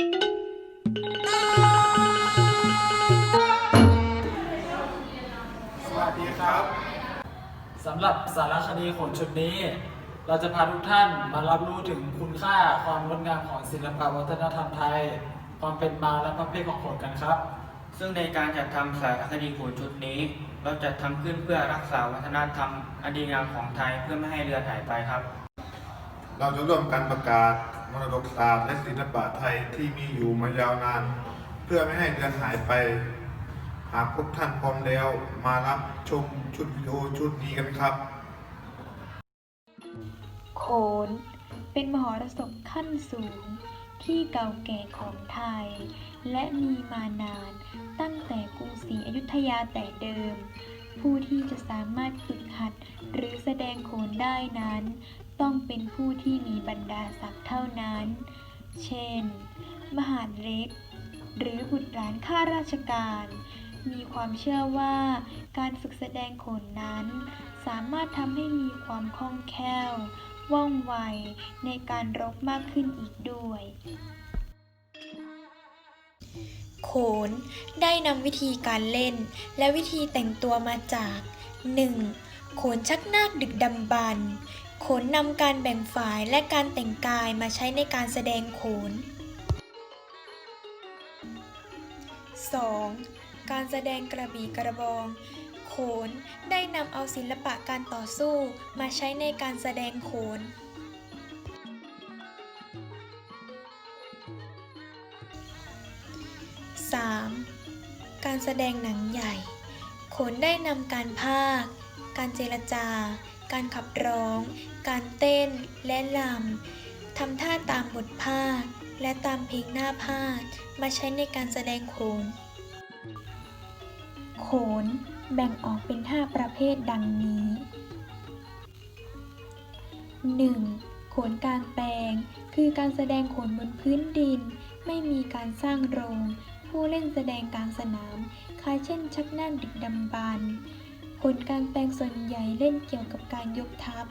สวัสดีครับสำหรับสารคดีโขนชุดนี้ เราจะพาทุกท่านมารับรู้ถึงคุณค่าความงดงามของศิลปวัฒนธรรมไทย ความเป็นมาและประเภทของโขนกันครับ ซึ่งในการจัดทำสารคดีโขนชุดนี้ เราจะทำขึ้นเพื่อรักษาวัฒนธรรมอันดีงามของไทยเพื่อไม่ให้เลือนหายไปครับ เราจะร่วมกันประกาศ มรดกศาสตร์และศิลปะไทยที่มีอยู่มายาวนาน เพื่อไม่ให้เดือนหายไป หากพวกท่านพร้อมแล้วมารับชมชุดวิดีโอชุดนี้กันครับ โขน เป็นมหรสพขั้นสูงที่เก่าแก่ของไทย และมีมานานตั้งแต่กรุงศรีอยุธยาแต่เดิม ผู้ที่จะสามารถฝึกหัดหรือแสดงโขนได้นั้น ต้องเป็นผู้ที่มีบรรดาศักดิ์เท่านั้น เช่น มหาดเล็ก หรือบุตรหลานข้าราชการ มีความเชื่อว่าการฝึกแสดงโขนนั้น สามารถทำให้มีความคล่องแคล่ว ว่องไวในการรบมากขึ้นอีกด้วยโขนได้นำวิธีการเล่น และวิธีแต่งตัวมาจาก 1. โขนชักนาคดึกดำบรรพ์ โขนนำการแบ่งฝ่ายและการแต่งกายมาใช้ในการแสดงโขน 2. การแสดงกระบี่กระบอง โขนได้นำเอาศิลปะการต่อสู้มาใช้ในการแสดงโขน 3. การแสดงหนังใหญ่ โขนได้นำการพากการเจรจา การขับร้อง การเต้นและลำทำท่าตามบทภาค และตามเพลงหน้าพาดมาใช้ในการแสดงโขน โขนแบ่งออกเป็น 5 ประเภทดังนี้ 1. โขนกลางแปลง คือการแสดงโขนบนพื้นดิน ไม่มีการสร้างโรง ผู้เล่นแสดงกลางสนาม คล้ายเช่นชักนาคดึกดำบรรพ์ ผลการแปลงส่วนใหญ่เล่นเกี่ยวกับการยกทัพ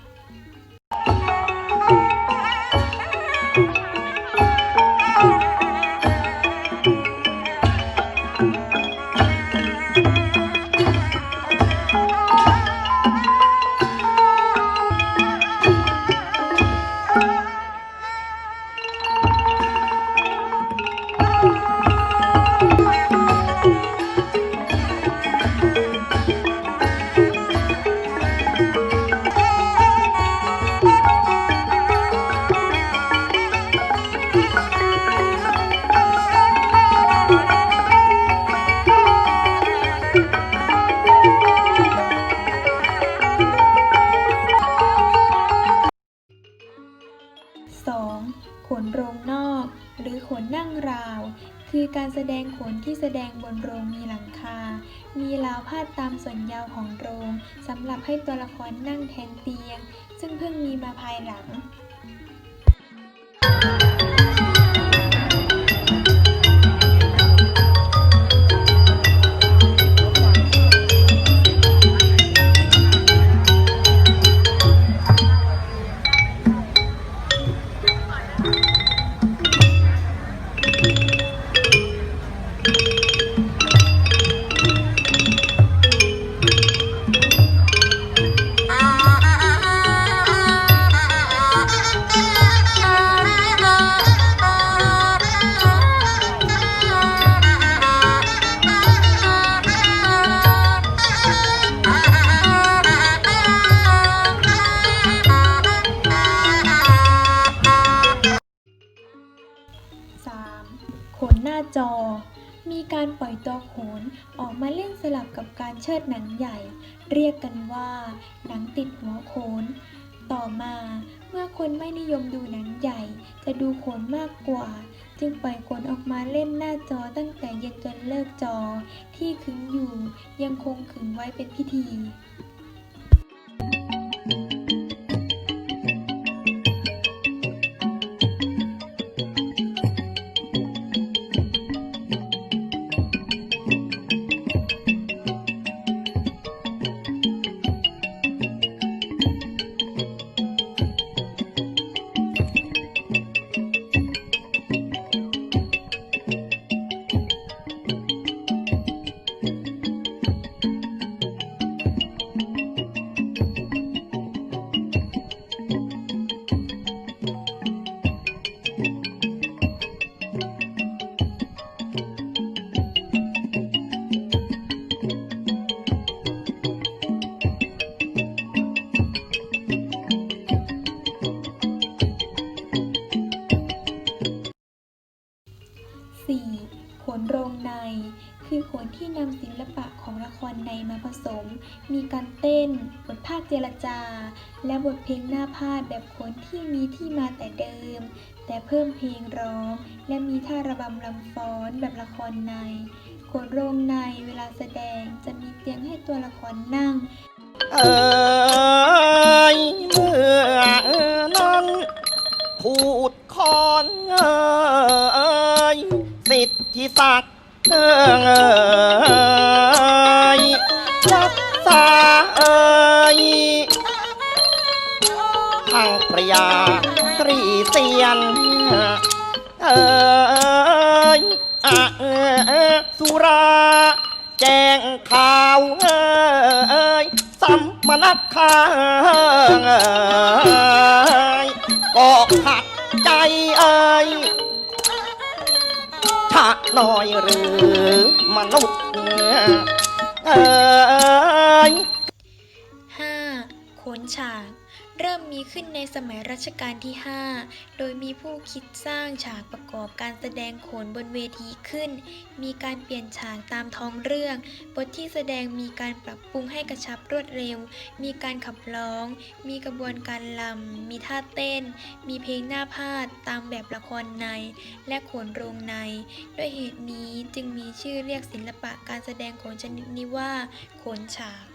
การแสดงโขนที่แสดงบนโรงมีหลังคา มีราวพาดตามส่วนยาวของโรงสำหรับให้ตัวละครนั่งแทนเตียง ซึ่งเพิ่งมีมาภายหลัง ลับกับการเชิดหนังใหญ่ เรียกกันว่า หนังติดหัวโขน ต่อมาเมื่อคนไม่นิยมดูหนังใหญ่ จะดูโขนมากกว่า จึงปล่อยโขนออกมาเล่นหน้าจอตั้งแต่เย็นจนเลิกจอ ที่ขึงอยู่ยังคงขึงไว้เป็นพิธี ผสม มีการเต้น บทภาคเจรจา และบทเพลงหน้าพาดแบบโขนที่มีที่มาแต่เดิม แต่เพิ่มเพลงร้อง และมีท่าระบำลำฟ้อนแบบละครในโขนโรงในเวลาแสดงจะมีเตียงให้ตัวละครนั่ง เอ่ยเมื่อนั้นพูดคอนเอ่ยสิทธิศักดิ์เอ่ยาเอ่ยทางพรยาตรีเสียนเอ่ยอะเอ่ยสุรา แจ้งข่าวเอ่ยสัมมนักข่างเอ่ยก็หักใจเอ่ยชะน้อยหรือมนุษย์ เอ่ย เริ่มมีขึ้นในสมัยรัชกาลที่ 5 โดยมีผู้คิดสร้างฉากประกอบการแสดงโขนบนเวทีขึ้น มีการเปลี่ยนฉากตามท้องเรื่อง บทที่แสดงมีการปรับปรุงให้กระชับรวดเร็ว มีการขับร้อง มีกระบวนการลำ มีท่าเต้น มีเพลงหน้าพาดตามแบบละครใน และโขนโรงใน ด้วยเหตุนี้จึงมีชื่อเรียกศิลปะการแสดงโขนชนิดนี้ว่าโขนฉาก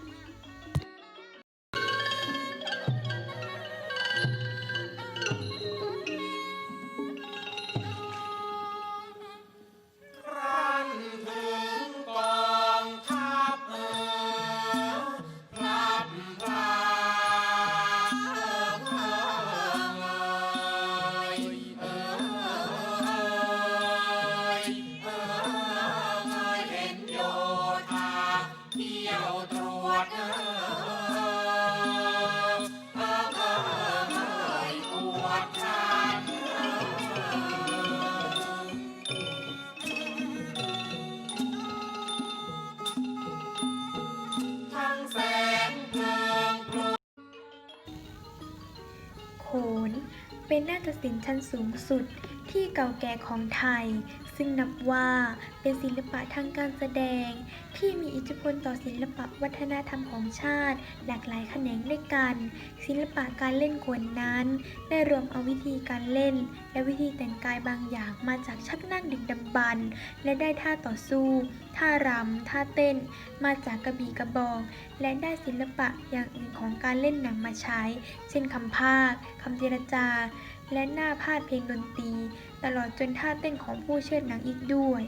เป็นนาฏศิลป์ชั้นสูงสุดที่เก่าแก่ของไทย ซึ่งนับว่าเป็นศิลปะทางการแสดง ที่มีอิทธิพลต่อศิลปะวัฒนธรรมของชาติ หลากหลายแขนงด้วยกัน ศิลปะการเล่นโขนนั้น ได้รวมเอาวิธีการเล่น และวิธีแต่งกายบางอย่างมาจากชักนั่งดึกดำบรรและได้ท่าต่อสู้ ท่ารำท่าเต้น มาจากกระบี่กระบอง และได้ศิลปะอย่างอื่นของการเล่นหนังมาใช้ เช่นคำภาคคำเจรจา และหน้าพาดเพลงดนตรี ตลอดจนท่าเต้นของผู้เชิดหนังอีกด้วย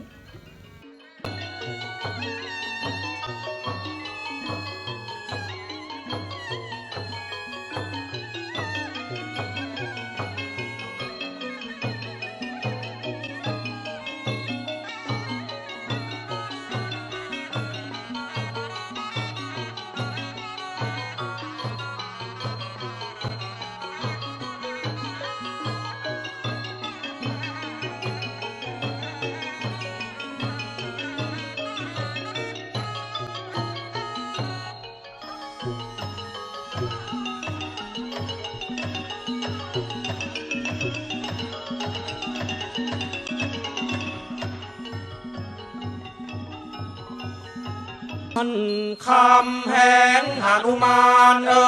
คำแหงหานุมานเอิ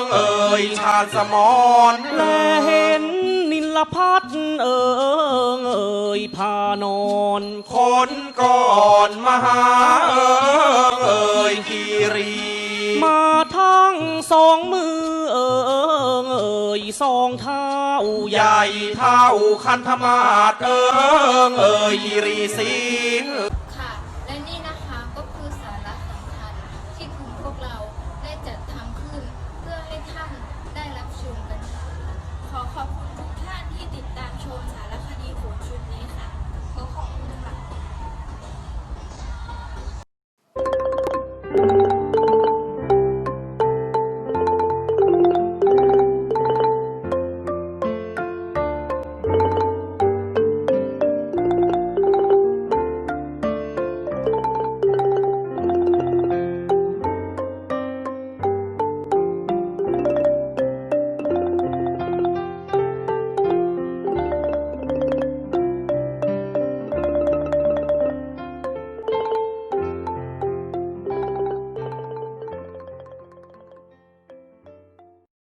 งเอ่ยชาติสมรแลเห็นนิลพัฒน์เอ่งเอ่ยพานอนคนก่อนมหาเอิงเอ่ยคีรี มาทั้งสองมือเอ่งเอ่ยสองเท้าใหญ่เท่าคันธมาศเอิงเอ่ยคีรีสิงห์